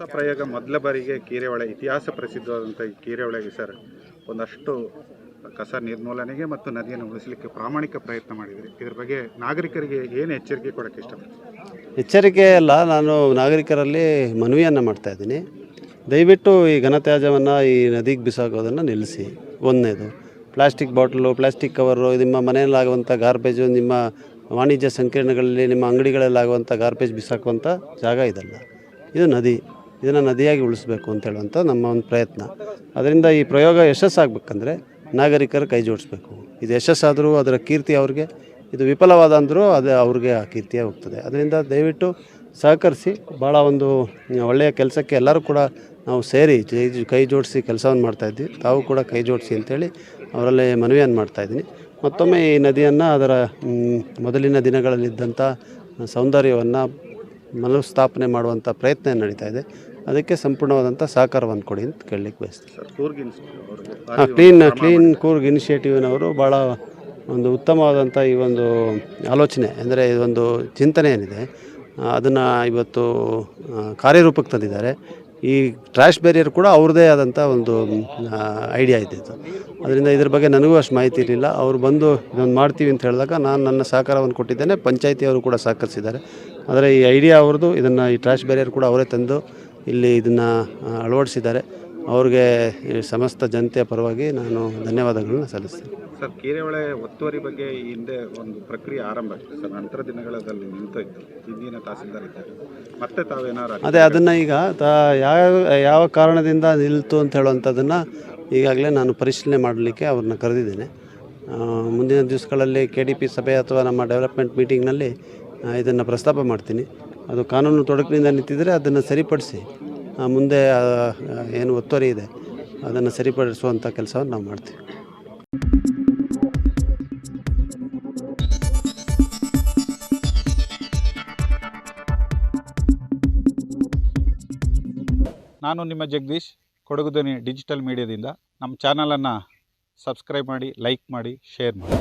ಮೊದಲ ಬಾರಿಗೆ ಕೀರೆಹೊಳೆ ಇತಿಹಾಸ ಪ್ರಸಿದ್ಧವಾದಂಥ ಈ ಕೀರೆಹೊಳೆಗೆ ಸರ್ ಒಂದಷ್ಟು ಕಸ ನಿರ್ಮೂಲನೆಗೆ ಮತ್ತು ನದಿಯನ್ನು ಉಳಿಸಲಿಕ್ಕೆ ಪ್ರಾಮಾಣಿಕ ಪ್ರಯತ್ನ ಮಾಡಿದ್ರಿ. ಇದ್ರ ಬಗ್ಗೆ ನಾಗರಿಕರಿಗೆ ಏನು ಎಚ್ಚರಿಕೆ ಕೊಡೋಕ್ಕೆ ಇಷ್ಟಪಡ್ತೀನಿ ಎಚ್ಚರಿಕೆ ಅಲ್ಲ, ನಾನು ನಾಗರಿಕರಲ್ಲಿ ಮನವಿಯನ್ನು ಮಾಡ್ತಾ ಇದ್ದೀನಿ. ದಯವಿಟ್ಟು ಈ ಘನತ್ಯಾಜ್ಯವನ್ನು ಈ ನದಿಗೆ ಬಿಸಾಕೋದನ್ನು ನಿಲ್ಲಿಸಿ. ಒಂದನೇದು, ಪ್ಲಾಸ್ಟಿಕ್ ಬಾಟ್ಲು, ಪ್ಲಾಸ್ಟಿಕ್ ಕವರು, ನಿಮ್ಮ ಮನೆಯಲ್ಲಾಗುವಂಥ ಗಾರ್ಬೇಜು, ನಿಮ್ಮ ವಾಣಿಜ್ಯ ಸಂಕೀರ್ಣಗಳಲ್ಲಿ ನಿಮ್ಮ ಅಂಗಡಿಗಳಲ್ಲಾಗುವಂಥ ಗಾರ್ಬೇಜ್ ಬಿಸಾಕುವಂಥ ಜಾಗ ಇದಲ್ಲ. ಇದು ನದಿ. ಇದನ್ನು ನದಿಯಾಗಿ ಉಳಿಸ್ಬೇಕು ಅಂತ ಹೇಳುವಂಥ ನಮ್ಮ ಒಂದು ಪ್ರಯತ್ನ. ಅದರಿಂದ ಈ ಪ್ರಯೋಗ ಯಶಸ್ಸಾಗಬೇಕಂದ್ರೆ ನಾಗರಿಕರು ಕೈ ಜೋಡಿಸ್ಬೇಕು. ಇದು ಯಶಸ್ಸಾದರೂ ಅದರ ಕೀರ್ತಿ ಅವ್ರಿಗೆ, ಇದು ವಿಫಲವಾದ ಅಂದರೂ ಅದು ಅವ್ರಿಗೆ ಆ ಕೀರ್ತಿಯೇ ಹೋಗ್ತದೆ. ಅದರಿಂದ ದಯವಿಟ್ಟು ಸಹಕರಿಸಿ ಭಾಳ ಒಂದು ಒಳ್ಳೆಯ ಕೆಲಸಕ್ಕೆ ಎಲ್ಲರೂ ಕೂಡ ನಾವು ಸೇರಿ ಕೈ ಜೋಡಿಸಿ ಕೆಲಸವನ್ನು ಮಾಡ್ತಾಯಿದ್ವಿ ತಾವು ಕೂಡ ಕೈ ಜೋಡಿಸಿ ಅಂತೇಳಿ ಅವರಲ್ಲಿ ಮನವಿಯನ್ನು ಮಾಡ್ತಾಯಿದ್ದೀನಿ ಮತ್ತೊಮ್ಮೆ ಈ ನದಿಯನ್ನು ಅದರ ಮೊದಲಿನ ದಿನಗಳಲ್ಲಿದ್ದಂಥ ಸೌಂದರ್ಯವನ್ನು ಮರುಸ್ಥಾಪನೆ ಮಾಡುವಂಥ ಪ್ರಯತ್ನ ನಡೀತಾ ಇದೆ. ಅದಕ್ಕೆ ಸಂಪೂರ್ಣವಾದಂಥ ಸಹಕಾರವನ್ನು ಕೊಡಿ ಅಂತ ಕೇಳಲಿಕ್ಕೆ ಬಯಸ್ತೀನಿ. ಹಾಂ ಕ್ಲೀನ್ ಕ್ಲೀನ್ ಕೂರ್ಗ್ ಇನಿಷಿಯೇಟಿವ್ನವರು ಭಾಳ ಒಂದು ಉತ್ತಮವಾದಂಥ ಈ ಒಂದು ಆಲೋಚನೆ ಅಂದರೆ ಇದೊಂದು ಚಿಂತನೆ ಏನಿದೆ ಅದನ್ನು ಇವತ್ತು ಕಾರ್ಯರೂಪಕ್ಕೆ ತಂದಿದ್ದಾರೆ. ಈ ಟ್ರ್ಯಾಶ್ ಬ್ಯಾರಿಯರ್ ಕೂಡ ಅವ್ರದ್ದೇ ಆದಂಥ ಒಂದು ಐಡಿಯಾ ಇದ್ದಿತ್ತು ಅದರಿಂದ ಇದ್ರ ಬಗ್ಗೆ ನನಗೂ ಅಷ್ಟು ಮಾಹಿತಿ ಇರಲಿಲ್ಲ. ಅವರು ಬಂದು ಇದೊಂದು ಮಾಡ್ತೀವಿ ಅಂತ ಹೇಳಿದಾಗ ನಾನು ನನ್ನ ಸಹಕಾರವನ್ನು ಕೊಟ್ಟಿದ್ದೇನೆ. ಪಂಚಾಯಿತಿಯವರು ಕೂಡ ಸಹಕರಿಸಿದ್ದಾರೆ. ಆದರೆ ಈ ಐಡಿಯಾ ಅವ್ರದ್ದು ಇದನ್ನು ಈ ಟ್ರ್ಯಾಶ್ ಬ್ಯಾರಿಯರ್ ಕೂಡ ಅವರೇ ತಂದು ಇಲ್ಲಿ ಇದನ್ನು ಅಳವಡಿಸಿದ್ದಾರೆ. ಅವ್ರಿಗೆ ಸಮಸ್ತ ಜನತೆಯ ಪರವಾಗಿ ನಾನು ಧನ್ಯವಾದಗಳನ್ನ ಸಲ್ಲಿಸ್ತೇನೆ. ಸರ್ ಕೆರೆಹೊಳೆ ಒತ್ತುವರಿ ಬಗ್ಗೆ ಹಿಂದೆ ಒಂದು ಪ್ರಕ್ರಿಯೆ ಆರಂಭ ಆಗ್ತದೆ ಸರ್ ನಂತರ ದಿನಗಳಲ್ಲಿ ನಿಂತೋಯ್ತು. ಹಿಂದಿನ ತಹಸೀಲ್ದಾರ್ ಇದ್ದಾರೆ ಮತ್ತೆ ತಾವೇನಾರ ಅದೇ ಅದನ್ನು ಈಗ ತಾ ಯಾವ ಯಾವ ಕಾರಣದಿಂದ ನಿಲ್ತು ಅಂತ ಹೇಳುವಂಥದ್ದನ್ನು ಈಗಾಗಲೇ ನಾನು ಪರಿಶೀಲನೆ ಮಾಡಲಿಕ್ಕೆ ಅವ್ರನ್ನ ಕರೆದಿದ್ದೇನೆ. ಮುಂದಿನ ದಿವಸಗಳಲ್ಲಿ ಕೆ ಡಿ ಪಿ ಸಭೆ ಅಥವಾ ನಮ್ಮ ಡೆವಲಪ್ಮೆಂಟ್ ಮೀಟಿಂಗ್ನಲ್ಲಿ ಇದನ್ನು ಪ್ರಸ್ತಾಪ ಮಾಡ್ತೀನಿ. ಅದು ಕಾನೂನು ತೊಡಕಿನಿಂದ ನಿಂತಿದ್ದರೆ ಅದನ್ನು ಸರಿಪಡಿಸಿ ಮುಂದೆ ಏನು ಒತ್ತುವರಿ ಇದೆ, ಅದನ್ನು ಸರಿಪಡಿಸುವಂಥ ಕೆಲಸವನ್ನು ನಾವು ಮಾಡ್ತೀವಿ. ನಾನು ನಿಮ್ಮ ಜಗದೀಶ್ ಕೊಡಗುದನಿ ಡಿಜಿಟಲ್ ಮೀಡಿಯಾದಿಂದ. ನಮ್ಮ ಚಾನಲನ್ನು ಸಬ್ಸ್ಕ್ರೈಬ್ ಮಾಡಿ, ಲೈಕ್ ಮಾಡಿ, ಶೇರ್ ಮಾಡಿ.